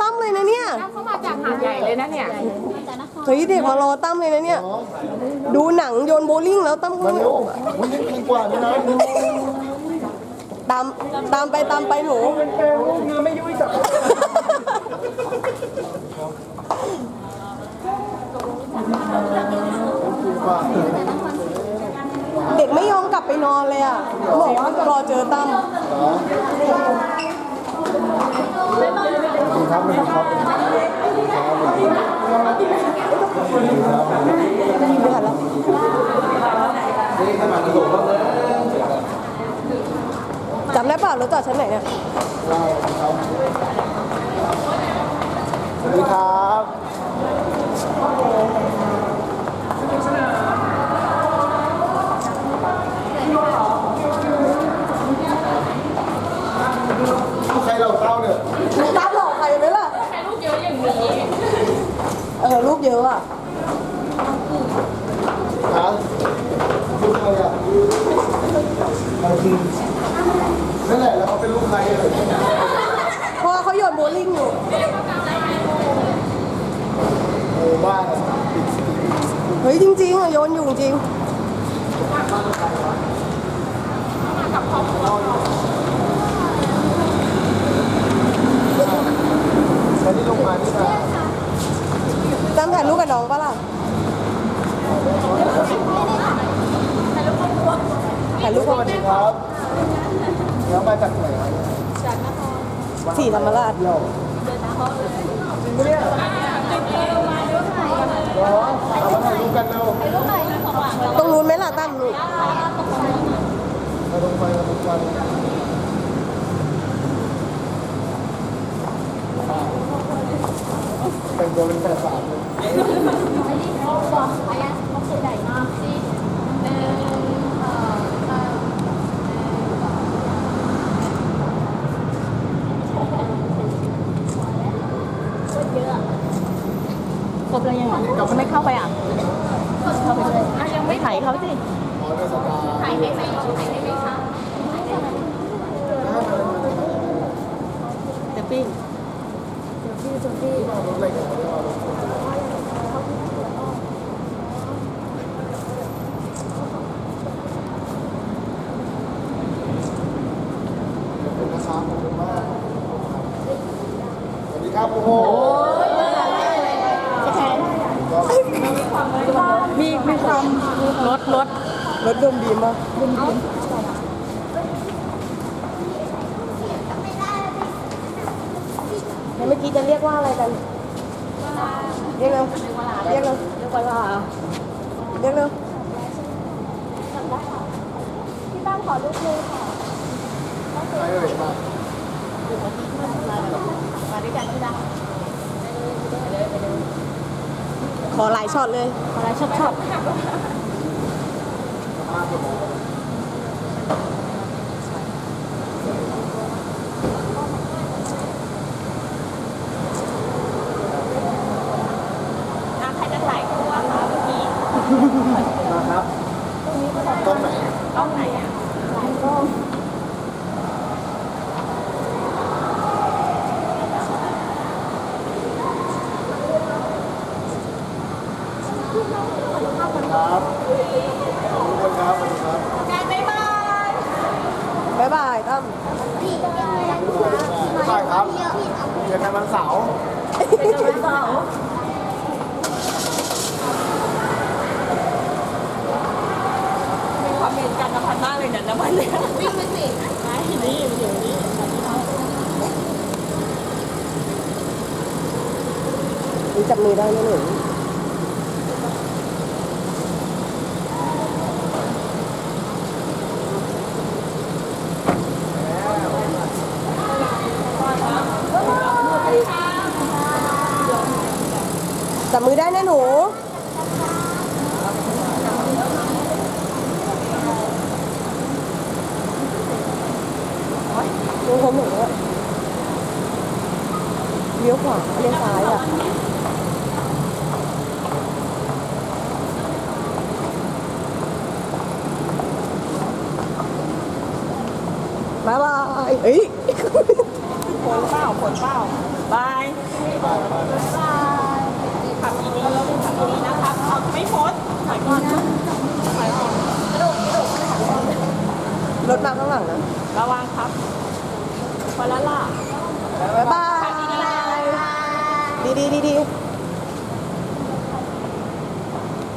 ตั้มเลยนะเนี่ยเขามาจากหาดใหญ่เลยนะเนี่ยเฮ้ยเด็กมารอตั้มเลยนะเนี่ย ดูหนังโยนโบว์ลิ่งแล้วตั้มก็มาไม่เร็วออกอะมันยังดีกว่านี่นะตามตามไปตามไปหนูเนื้อไม่ยุ่ยจับว่าเด็กไม่ยอมกลับไปนอนเลยอะบอกว่ารอเจอตั้ม ดีครับดีครับ ไม่ทันแล้ว จำได้เปล่ารถจอดชั้นไหนเนี่ยสวัสดีครับใครเราเต้าเนี่ยตั้มหลอกใครไหมล่ะลูกเยอะอย่างนี้ เออลูกเยอะอะ ฮะลูกใครอะนั่นแหละแล้วเขาเป็นลูกใครอะ เพราะว่าเขาโยนโบว์ลิ่งอยู่ โอ้บ้าอะ เฮ้ยจริงๆอะโยนอยู่จริงแล้วที่ลงมานี่นะตั้มถ่ายรูปกับน้องปะล่ะถ่ายรูปสกับวัสดีครับแล้วมาจากไหนอะสีธรรมราช เที่ยวจริงปะเนี่ยเหรอเอามาถ่ายรูปกันเร็ว ตรงนู้นไหมล่ะตั้มลูก มา ลงไปมาลงไปแต่งตัวเป็นแปดสามเลยครบแล้วยังอะเราไม่เข้าไปอะเข้าไปเลยอะยังไม่ถ่ายเขาสิ เตาร์ถ่ายได้ไหมถ่ายได้ไหมคะเดี๋ยวปิ้งรถอะไรกันเนี่ยรถขอบคุณนะครับขอบคุณมากสวัสดีครับโอ้โหมีมีความรถรถ รถดมดีมากแล้วเมื่อกี้จะเรียกว่าอะไรกัน เรียกเร็วเรียกเร็วเรียกว่าเรียกเร็วใครเอ่ยมามาด้วยกันใช่ไหมขอหลายช็อตเลยอะไรชอบชอ บใครจะถ่ายคู่อะคะเมื่อกี้มาครับกล้องไหนกล้องไหนอะครับ คนครับสวัสดีครับการบ๊ายบายบ๊ายบายตั้มใช่ครับเจอกันวันเสาร์เป็นกำลังใจมีความเป็นกันพันมากเลยเนี่ยนะวันเนี้ยวิ่งไปสิไอ้นี่อยู่นี่นี่จับมือได้ไหมหนู จับมือได้นะหนู ดูเขาหมือนว่าเลี้ยวขวาเลี้ยวซ้ายอะบายบายเอ้ยผลเปล่าผลเปล่าบาย ถอยก่อนถอยก่อนกระโดดกระโดดถอยก่อนรถมาข้างหลังนะระวังครับไปแล้วล่ะบ๊ายบายดีดีดีดี